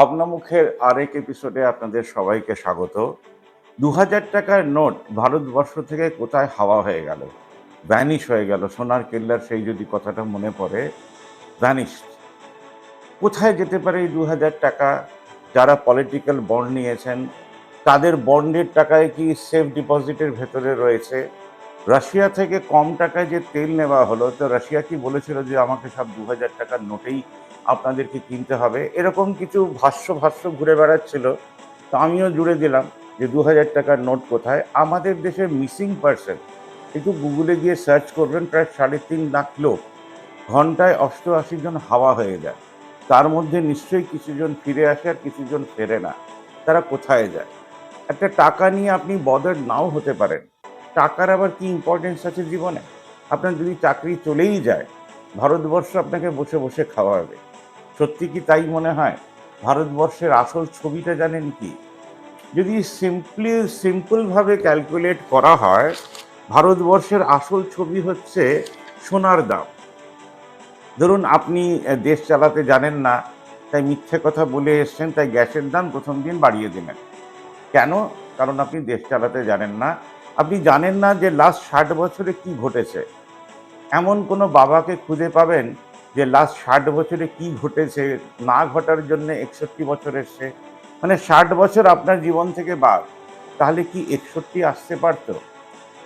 ভাবনামুখের আরেক এপিসোডে আপনাদের সবাইকে স্বাগত। দু হাজার টাকার নোট ভারতবর্ষ থেকে কোথায় হাওয়া হয়ে গেল? ভ্যানিশ হয়ে গেল। সোনার কেল্লার সেই যদি কথাটা মনে পড়ে ভ্যানিশ কোথায় যেতে পারে এই দু হাজার টাকা? যারা পলিটিক্যাল বন্ড নিয়েছেন, তাদের বন্ডের টাকায় কি সেফ ডিপোজিটের ভেতরে রয়েছে? রাশিয়া থেকে কম টাকায় যে তেল নেওয়া হলো, তো রাশিয়া কি বলেছিল যে আমাকে সব দু হাজার টাকার নোটেই আপনাদেরকে কিনতে হবে? এরকম কিছু ভাষ্য ভাষ্য ঘুরে বেড়াচ্ছিল, তো আমিও জুড়ে দিলাম যে দু হাজার টাকার নোট কোথায়? আমাদের দেশের মিসিং পার্সন, একটু গুগলে গিয়ে সার্চ করবেন, প্রায় সাড়ে তিন লাখ লোক ঘন্টায় অষ্টআশি জন হাওয়া হয়ে যায়। তার মধ্যে নিশ্চয়ই কিছুজন ফিরে আসে আর কিছুজন ফেরে না। তারা কোথায় যায়? একটা টাকা নিয়ে আপনি বদর নাও হতে পারেন। টাকার আবার কি ইম্পর্টেন্স আছে জীবনে? আপনার যদি চাকরি চলেই যায়, ভারতবর্ষ আপনাকে বসে বসে খাওয়াবে। সত্যি কি তাই মনে হয়? ভারতবর্ষের আসল ছবিটা জানেন কি? যদি সিম্পলি সিম্পলভাবে ক্যালকুলেট করা হয়, ভারতবর্ষের আসল ছবি হচ্ছে সোনার দাম। ধরুন আপনি দেশ চালাতে জানেন না, তাই মিথ্যে কথা বলে এসছেন, তাই গ্যাসের দাম প্রথম দিন বাড়িয়ে দিলেন। কেন? কারণ আপনি দেশ চালাতে জানেন না আপনি জানেন না যে লাস্ট ষাট বছরে কি ঘটেছে? এমন কোনো বাবাকে খুঁজে পাবেন যে লাস্ট ষাট বছরে কি ঘটেছে, না ঘটার জন্য একষট্টি বছর এসছে? মানে ষাট বছর আপনার জীবন থেকে বাদ, তাহলে কি একষট্টি আসতে পারতো?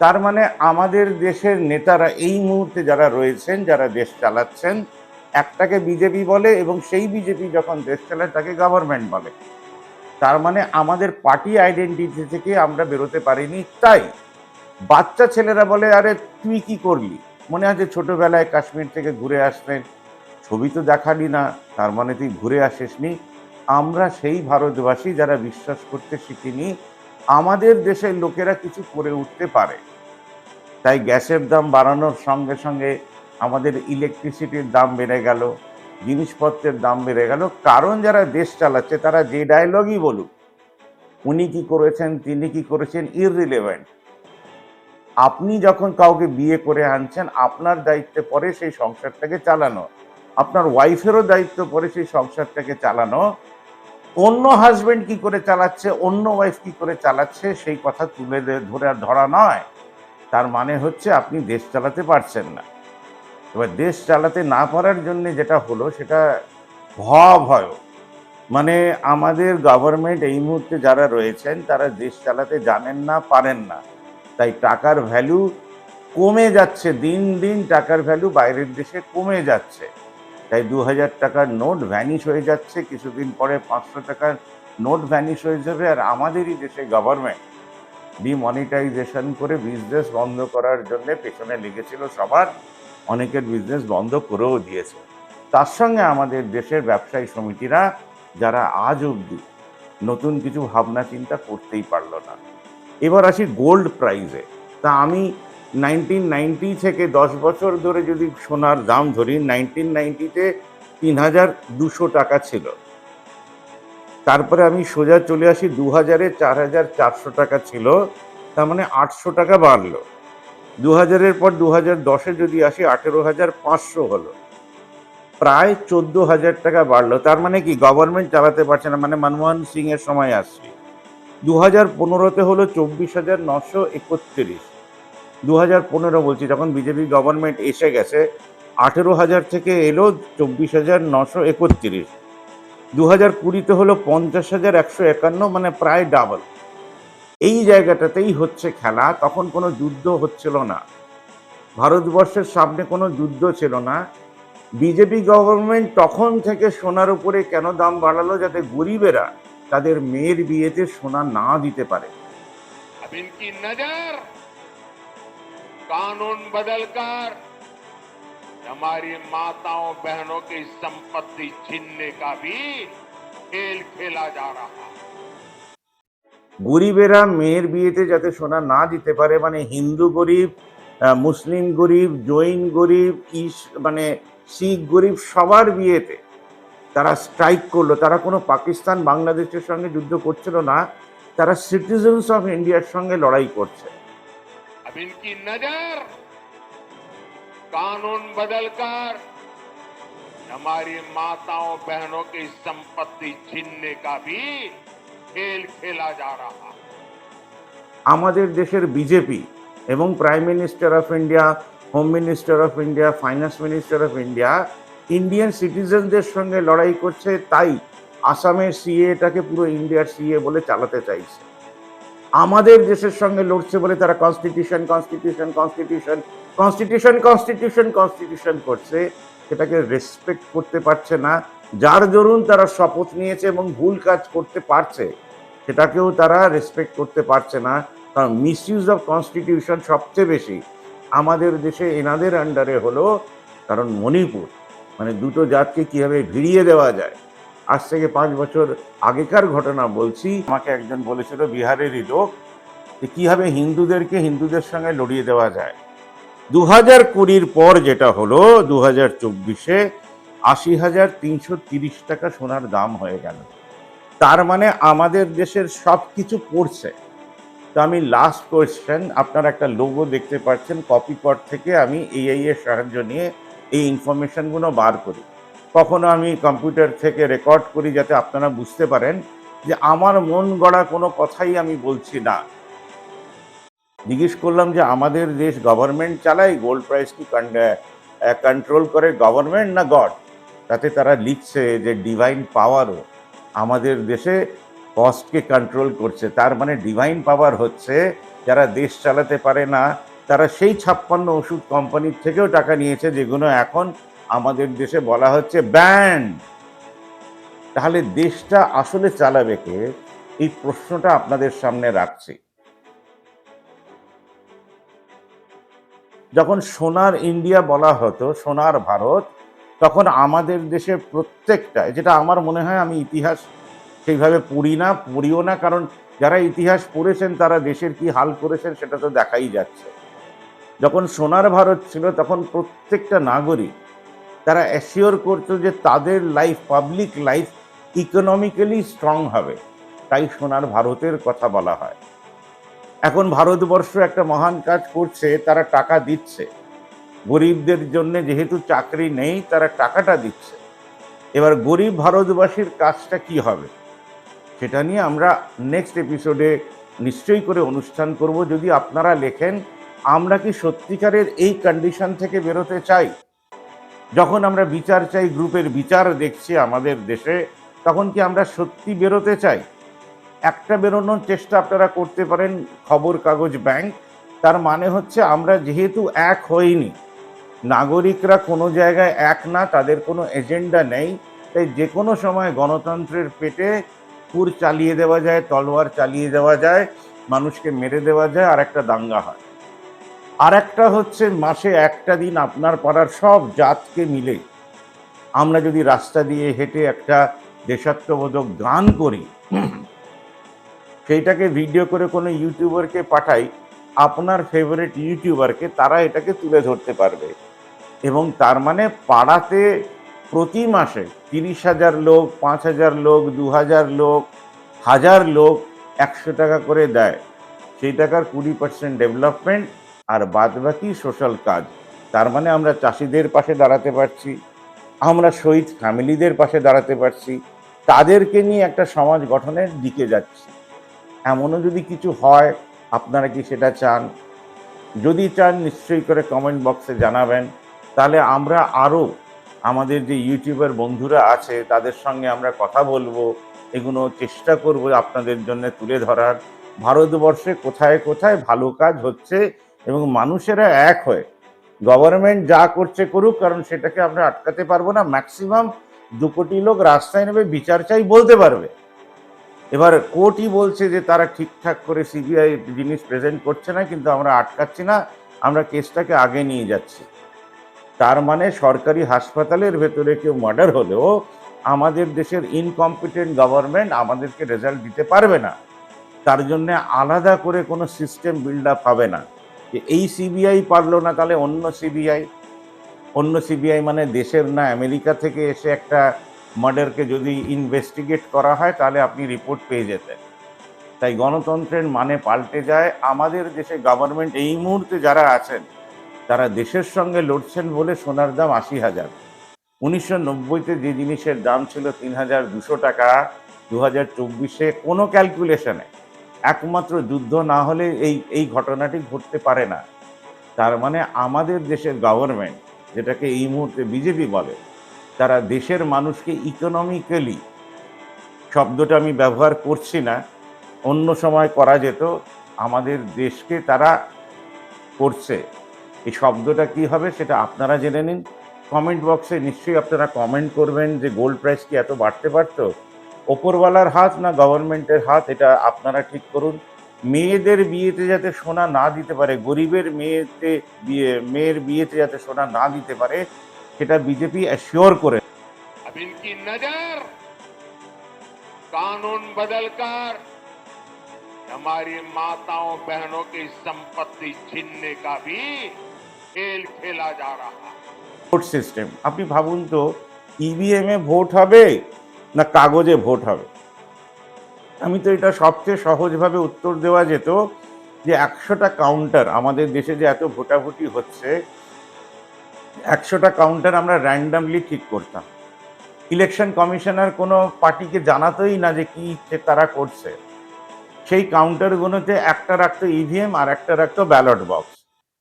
তার মানে আমাদের দেশের নেতারা এই মুহূর্তে যারা রয়েছেন, যারা দেশ চালাচ্ছেন, একটাকে বিজেপি বলে এবং সেই বিজেপি যখন দেশ চালায়, তাকে গভর্নমেন্ট বলে। তার মানে আমাদের পার্টি আইডেন্টিটি থেকে আমরা বেরোতে পারিনি, তাই বাচ্চা ছেলেরা বলে, আরে, তুই কি করলি? মনে আছে ছোটোবেলায় কাশ্মীর থেকে ঘুরে আসলেন ছবি তো দেখালি না, তার মানে তুই ঘুরে আসিসনি। আমরা সেই ভারতবাসী যারা বিশ্বাস করতে শিখিনি, আমাদের দেশের লোকেরা কিছু করে উঠতে পারে। তাই গ্যাসের দাম বাড়ানোর সঙ্গে সঙ্গে আমাদের ইলেকট্রিসিটির দাম বেড়ে গেল। জিনিসপত্রের দাম বেড়ে গেল। কারণ যারা দেশ চালাচ্ছে, তারা যে ডায়লগই বলুক, উনি কি করেছেন, তিনি কি করেছেন ইররিলেভেন্ট আপনি যখন কাউকে বিয়ে করে আনছেন, আপনার দায়িত্বে পরে সেই সংসারটাকে চালানো। আপনার ওয়াইফেরও দায়িত্ব পরে সেই সংসারটাকে চালানো। অন্য হাজব্যান্ড কি করে চালাচ্ছে, অন্য ওয়াইফ কি করে চালাচ্ছে, সেই কথা তুলে ধরে ধরা নয়। তার মানে হচ্ছে আপনি দেশ চালাতে পারছেন না। এবার দেশ চালাতে না পারার জন্য যেটা হলো, সেটা ভয় মানে আমাদের গভর্নমেন্ট এই মুহূর্তে যারা রয়েছেন, তারা দেশ চালাতে জানেন না, পারেন না। তাই টাকার ভ্যালু কমে যাচ্ছে, দিন দিন টাকার ভ্যালু বাইরের দেশে কমে যাচ্ছে। তাই দু হাজার টাকার নোট ভ্যানিশ হয়ে যাচ্ছে, কিছুদিন পরে পাঁচশো টাকার নোট ভ্যানিশ হয়ে যাবে, আর আমাদেরই দেশে গভর্নমেন্ট ডিমনিটাইজেশন করে বিজনেস বন্ধ করার জন্য পেছনে লেগেছিল সবার। অনেকের বিজনেস বন্ধ করেও দিয়েছে। তার সঙ্গে আমাদের দেশের ব্যবসায়ী সমিতিরা, যারা আজ অবধি নতুন কিছু ভাবনা চিন্তা করতেই পারল না। এবার আসি গোল্ড প্রাইজে তা আমি নাইনটিন নাইনটি থেকে দশ বছর ধরে যদি সোনার দাম ধরি নাইনটিন নাইনটিতে তিন হাজার দুশো টাকা ছিল। তারপরে আমি সোজা চলে আসি দু হাজারে চার হাজার চারশো টাকা ছিল, তার মানে আটশো টাকা বাড়লো। দু হাজারের পর দু হাজার দশে যদি আসি, আঠেরো হাজার পাঁচশো হলো। প্রায় চোদ্দ হাজার টাকা বাড়লো। তার মানে কি? গভর্নমেন্ট চালাতে পারছে না। মানে মনমোহন সিং এর সময় আসছে। দু হাজার পনেরোতে হলো চব্বিশ হাজার নশো একত্রিশ। দু হাজার পনেরো বলছি, যখন বিজেপি গভর্নমেন্ট এসে গেছে, আঠেরো হাজার থেকে এলো চব্বিশ হাজার নশো একত্রিশ। দু হাজার কুড়িতে হলো পঞ্চাশ হাজার একশো একান্ন মানে প্রায় ডাবল এই জায়গাটাতেই হচ্ছে খেলা তখন কোনো যুদ্ধ হচ্ছিল না ভারতবর্ষের সামনে কোনো যুদ্ধ ছিল না বিজেপি গভর্নমেন্ট তখন থেকে সোনার উপরে কেন দাম বাড়ালো যাতে গরিবেরা তাদের মেয়ের বিয়েতে সোনা না দিতে পারে अब इनकी नजर कानून बदलकर हमारी माताओं बहनों की संपत्ति छीनने का भी खेल खेला जा रहा है গরিবেরা মেয়ের বিয়েতে যাতে সোনা না দিতে পারে মানে হিন্দু গরিব আহ, মুসলিম গরিব জৈন গরিব ইস মানে শিখ গরিব সবার বিয়েতে তারা স্ট্রাইক করলো তারা কোনো পাকিস্তান বাংলাদেশের সঙ্গে যুদ্ধ করছিল না তারা সিটিজেন্স অফ ইন্ডিয়ার সঙ্গে লড়াই করছে अब इनकी नजर कानून बदलकर हमारी माताओं बहनों की संपत्ति छीनने का भी खेल खेला जा रहा है আমাদের দেশের বিজেপি এবং prime minister of India home minister of India finance minister of India Indian সিটিজেনদের সঙ্গে লড়াই করছে তাই আসামের সিএটাকে পুরো ইন্ডিয়ার সিএ বলে চালাতে চাইছে আমাদের দেশের সঙ্গে লড়ছে বলে তারা constitution constitution constitution constitution constitution constitution করছে সেটাকে রেসপেক্ট করতে পারছে না যার দরুন তারা শপথ নিয়েছে এবং ভুল কাজ করতে পারছে, সেটাকেও তারা রেসপেক্ট করতে পারছে না। কারণ মিসইউজ অফ কনস্টিটিউশন সবচেয়ে বেশি আমাদের দেশে এনাদের আন্ডারে হলো, কারণ মণিপুর। মানে দুটো জাতকে কীভাবে ভিড়িয়ে দেওয়া যায়। আজ থেকে পাঁচ বছর আগেকার ঘটনা বলছি। আমাকে একজন বলেছিল, বিহারেরই লোক, যে কীভাবে হিন্দুদেরকে হিন্দুদের সঙ্গে লড়িয়ে দেওয়া যায়। দু হাজার কুড়ির পর যেটা হলো দু হাজার চব্বিশে আশি হাজার তিনশো তিরিশ টাকা সোনার দাম হয়ে গেল। তার মানে আমাদের দেশের সব কিছু পড়ছে। তো আমি লাস্ট কোয়েশ্চেন আপনারা একটা লোগো দেখতে পাচ্ছেন কপি কপিকট থেকে আমি এআই এর সাহায্য নিয়ে এই ইনফরমেশনগুলো বার করি। কখনো আমি কম্পিউটার থেকে রেকর্ড করি যাতে আপনারা বুঝতে পারেন যে আমার মন গড়া কোনো কথাই আমি বলছি না। জিজ্ঞেস করলাম যে আমাদের দেশ গভর্নমেন্ট চালায়? গোল্ড প্রাইস কি কন্ট্রোল করে গভর্নমেন্ট না গড তাতে তারা লিখছে যে ডিভাইন পাওয়ারও আমাদের দেশে কস্টকে কন্ট্রোল করছে। তার মানে ডিভাইন পাওয়ার হচ্ছে, যারা দেশ চালাতে পারে না, তারা সেই ছাপ্পান্ন ওষুধ কোম্পানির থেকেও টাকা নিয়েছে, যেগুলো এখন আমাদের দেশে বলা হচ্ছে ব্যান্ড তাহলে দেশটা আসলে চালাবে কে? এই প্রশ্নটা আপনাদের সামনে রাখছি। যখন সোনার ইন্ডিয়া বলা হতো, সোনার ভারত তখন আমাদের দেশে প্রত্যেকটা যেটা আমার মনে হয় আমি ইতিহাস সেইভাবে পড়ি না, পড়িও না, কারণ যারা ইতিহাস পড়েছেন, তারা দেশের কি হাল করেছেন সেটা তো দেখাই যাচ্ছে। যখন সোনার ভারত ছিল, তখন প্রত্যেকটা নাগরিক, তারা অ্যাসিওর করতো যে তাদের life public life economically strong হবে। তাই সোনার ভারতের কথা বলা হয়। এখন ভারতবর্ষ একটা মহান কাজ করছে, তারা টাকা দিচ্ছে। গরিবদের জন্য যেহেতু চাকরি নেই, তারা টাকাটা দিচ্ছে। এবার গরিব ভারতবাসীর কাজটা কি হবে? সেটা নিয়ে আমরা নেক্সট এপিসোডে নিশ্চয়ই করে অনুষ্ঠান করব। যদি আপনারা লেখেন, আমরা কি সত্যিকারের এই কন্ডিশন থেকে বেরোতে চাই? যখন আমরা বিচার চাই, গ্রুপের বিচার দেখছি আমাদের দেশে, তখন কি আমরা সত্যি বেরোতে চাই? একটা বেরোনোর চেষ্টা আপনারা করতে পারেন খবর কাগজ ব্যাংক তার মানে হচ্ছে আমরা যেহেতু এক হইনি নাগরিকরা কোনো জায়গায় এক না, তাদের কোনো এজেন্ডা নেই। তাই যে কোনো সময় গণতন্ত্রের পেটে পুর চালিয়ে দেওয়া যায়, তলোয়ার চালিয়ে দেওয়া যায়, মানুষকে মেরে দেওয়া যায়, আর একটা দাঙ্গা হয়। আর একটা হচ্ছে, মাসে একটা দিন আপনার পাড়ার সব জাতকে মিলে আমরা যদি রাস্তা দিয়ে হেঁটে একটা দেশাত্মবোধক গান করি, সেইটাকে ভিডিও করে কোনো ইউটিউবারকে পাঠাই, আপনার ফেভারিট ইউটিউবারকে, তারা এটাকে তুলে ধরতে পারবে। এবং তার মানে পাড়াতে প্রতি মাসে তিরিশ হাজার লোক, পাঁচ হাজার লোক, দু হাজার লোক হাজার লোক একশো টাকা করে দেয়। সেই টাকার কুড়ি পার্সেন্ট ডেভেলপমেন্ট আর বাদ বাকি সোশ্যাল কাজ। তার মানে আমরা চাষিদের পাশে দাঁড়াতে পারছি, আমরা শহীদ ফ্যামিলিদের পাশে দাঁড়াতে পারছি, তাদেরকে নিয়ে একটা সমাজ গঠনের দিকে যাচ্ছি। এমনও যদি কিছু হয়, আপনারা কি সেটা চান? যদি চান, নিশ্চয়ই করে কমেন্ট বক্সে জানাবেন। তাহলে আমরা আরও আমাদের যে ইউটিউবার বন্ধুরা আছে, তাদের সঙ্গে আমরা কথা বলব, এগুলো চেষ্টা করব আপনাদের জন্য তুলে ধরার। ভারতবর্ষে কোথায় কোথায় ভালো কাজ হচ্ছে এবং মানুষেরা এক হয়ে গভর্নমেন্ট যা করছে করুক, কারণ সেটাকে আমরা আটকাতে পারব না ম্যাক্সিমাম দু কোটি লোক রাস্তায় নেবে, বিচার চাই বলতে পারবে। এবার কোর্টই বলছে যে তারা ঠিকঠাক করে সিবিআই জিনিস প্রেজেন্ট করছে না, কিন্তু আমরা আটকাচ্ছি না, আমরা কেসটাকে আগে নিয়ে যাচ্ছি। তার মানে সরকারি হাসপাতালের ভেতরে কেউ মার্ডার হলেও আমাদের দেশের ইনকম্পিটেন্ট গভর্নমেন্ট আমাদেরকে রেজাল্ট দিতে পারবে না। তার জন্য আলাদা করে কোনো সিস্টেম বিল্ড আপ হবে না। যে এই সিবিআই পারল না তাহলে অন্য সিবিআই অন্য সিবিআই মানে দেশের না, আমেরিকা থেকে এসে একটা মার্ডারকে যদি ইনভেস্টিগেট করা হয় তাহলে আপনি রিপোর্ট পেয়ে যেতেন। তাই গণতন্ত্রের মানে পাল্টে যায়। আমাদের দেশে গভর্নমেন্ট এই মুহূর্তে যারা আছেন তারা দেশের সঙ্গে লড়ছেন বলে সোনার দাম আশি হাজার। উনিশশো নব্বইতে যে জিনিসের দাম ছিল তিন হাজার দুশো টাকা দু হাজার চব্বিশে কোনো ক্যালকুলেশনে একমাত্র যুদ্ধ না হলে এই এই ঘটনাটি ঘটতে পারে না। তার মানে আমাদের দেশের গভর্নমেন্ট যেটাকে এই মুহূর্তে বিজেপি বলে, তারা দেশের মানুষকে ইকোনমিক্যালি শব্দটা আমি ব্যবহার করছি না, অন্য সময় করা যেত, আমাদের দেশকে তারা করছে। এই শব্দটা কি হবে সেটা আপনারা জেনে নিন কমেন্ট বক্সে নিশ্চয়ই আপনারা কমেন্ট করবেন যে গোল্ড প্রাইস কি এত বাড়তে পারতো ওপরওয়ালার হাত না গভর্নমেন্টের হাত এটা আপনারা ঠিক করুন মেয়েদের বিয়েতে যাতে সোনা না দিতে পারে গরিবের মেয়েতে বিয়ে মেয়ের বিয়েতে যাতে সোনা না দিতে পারে সেটা বিজেপি অ্যাসিওর করে अब इनकी नजर कानून बदलकर हमारी माताओं बहनों की संपत्ति छीनने का भी खेल खेला जा रहा है ভোট সিস্টেম আপনি ভাবুন তো ইভিএমে ভোট হবে না কাগজে ভোট হবে আমি তো এটা সবচেয়ে সহজভাবে উত্তর দেওয়া যেত যে একশোটা কাউন্টার আমাদের দেশে যে এত ভোটাভুটি হচ্ছে একশোটা কাউন্টার আমরা র্যান্ডামলি ঠিক করতাম ইলেকশন কমিশনার কোনো পার্টিকে জানাতোই না যে কি ইচ্ছে তারা করছে সেই কাউন্টারগুলোতে একটা রাখতো ইভিএম আর একটা রাখতো ব্যালট বক্স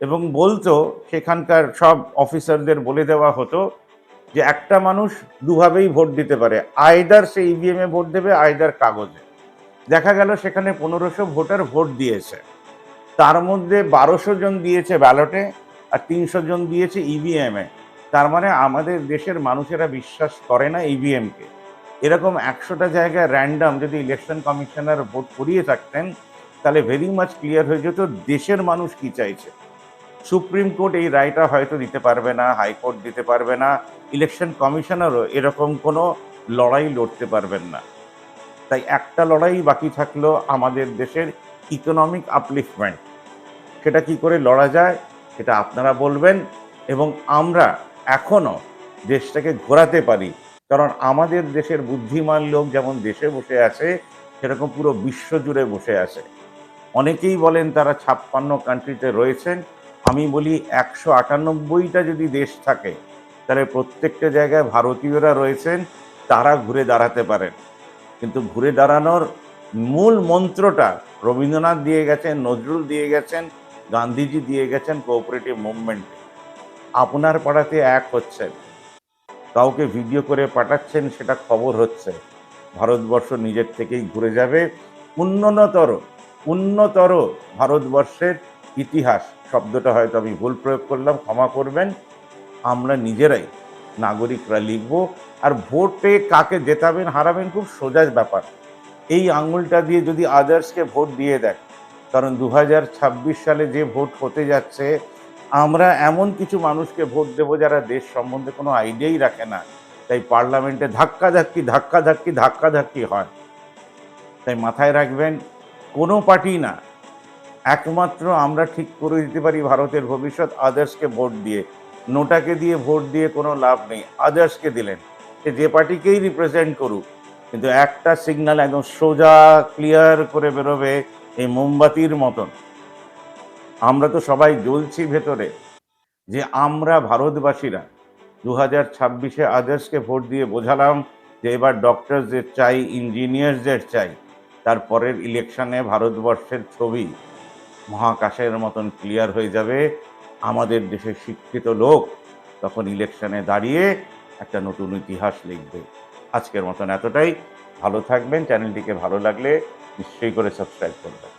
এবং বলতো, সেখানকার সব অফিসারদের বলে দেওয়া হতো যে একটা মানুষ দুভাবেই ভোট দিতে পারে। আয়দার সে ইভিএমে ভোট দেবে, আয়দার কাগজে। দেখা গেল সেখানে পনেরোশো ভোটার ভোট দিয়েছে। তার মধ্যে বারোশো জন দিয়েছে ব্যালটে আর তিনশো জন দিয়েছে ইভিএমে তার মানে আমাদের দেশের মানুষেরা বিশ্বাস করে না ইভিএমকে এরকম একশোটা জায়গায় র্যান্ডাম যদি ইলেকশন কমিশনার ভোট করিয়ে থাকতেন, তাহলে ভেরি মাচ ক্লিয়ার হয়ে যেত দেশের মানুষ কি চাইছে। সুপ্রিম কোর্ট এই রায়টা হয়তো দিতে পারবে না হাইকোর্ট দিতে পারবে না, ইলেকশন কমিশনারও এরকম কোনো লড়াই লড়তে পারবেন না। তাই একটা লড়াই বাকি থাকল আমাদের দেশের ইকোনমিক আপলিফমেন্ট সেটা কি করে লড়া যায়, সেটা আপনারা বলবেন এবং আমরা এখনও দেশটাকে ঘোরাতে পারি। কারণ আমাদের দেশের বুদ্ধিমান লোক যেমন দেশে বসে আছে, সেরকম পুরো বিশ্ব জুড়ে বসে আছে। অনেকেই বলেন তারা ছাপ্পান্ন কান্ট্রিতে রয়েছেন আমি বলি একশো আটানব্বইটা যদি দেশ থাকে, তাহলে প্রত্যেকটা জায়গায় ভারতীয়রা রয়েছেন, তারা ঘুরে দাঁড়াতে পারেন। কিন্তু ঘুরে দাঁড়ানোর মূল মন্ত্রটা রবীন্দ্রনাথ দিয়ে গেছেন, নজরুল দিয়ে গেছেন, গান্ধীজি দিয়ে গেছেন কোঅপারেটিভ মুভমেন্টে আপনার পাড়াতে এক হচ্ছেন কাউকে ভিডিও করে পাঠাচ্ছেন সেটা খবর হচ্ছে। ভারতবর্ষ নিজের থেকেই ঘুরে যাবে। উন্নতর উন্নতর ভারতবর্ষের ইতিহাস। শব্দটা হয়তো আমি ভুল প্রয়োগ করলাম, ক্ষমা করবেন। আমরা নিজেরাই নাগরিকরা লিখব। আর ভোটে কাকে জেতাবেন, হারাবেন খুব সোজা ব্যাপার। এই আঙুলটা দিয়ে যদি আদার্সকে ভোট দিয়ে দেয় কারণ দু হাজার ছাব্বিশ সালে যে ভোট হতে যাচ্ছে, আমরা এমন কিছু মানুষকে ভোট দেবো যারা দেশ সম্বন্ধে কোনো আইডিয়াই রাখে না। তাই পার্লামেন্টে ধাক্কা ধাক্কি ধাক্কা ধাক্কি ধাক্কা ধাক্কি হয়। তাই মাথায় রাখবেন, কোনো পার্টি না একমাত্র আমরা ঠিক করে দিতে পারি ভারতের ভবিষ্যৎ আদার্সকে ভোট দিয়ে। নোটাকে দিয়ে ভোট দিয়ে কোনো লাভ নেই। আদার্সকে দিলেন। সে যে পার্টিকেই রিপ্রেজেন্ট করুক, কিন্তু একটা সিগন্যাল একদম সোজা ক্লিয়ার করে বেরোবে এই মোমবাতির মতন। আমরা তো সবাই জ্বলছি ভেতরে যে আমরা ভারতবাসীরা দু হাজার ছাব্বিশে আদার্সকে ভোট দিয়ে বোঝালাম যে এবার ডক্টরসদের চাই ইঞ্জিনিয়ার্সদের চাই। তারপরের ইলেকশনে ভারতবর্ষের ছবি। মহাকাশের মতন ক্লিয়ার হয়ে যাবে। আমাদের দেশের শিক্ষিত লোক তখন ইলেকশনে দাঁড়িয়ে একটা নতুন ইতিহাস লিখবে। আজকের মতন এতটাই। ভালো থাকবেন। চ্যানেলটিকে ভালো লাগলে নিশ্চয়ই করে সাবস্ক্রাইব করবেন।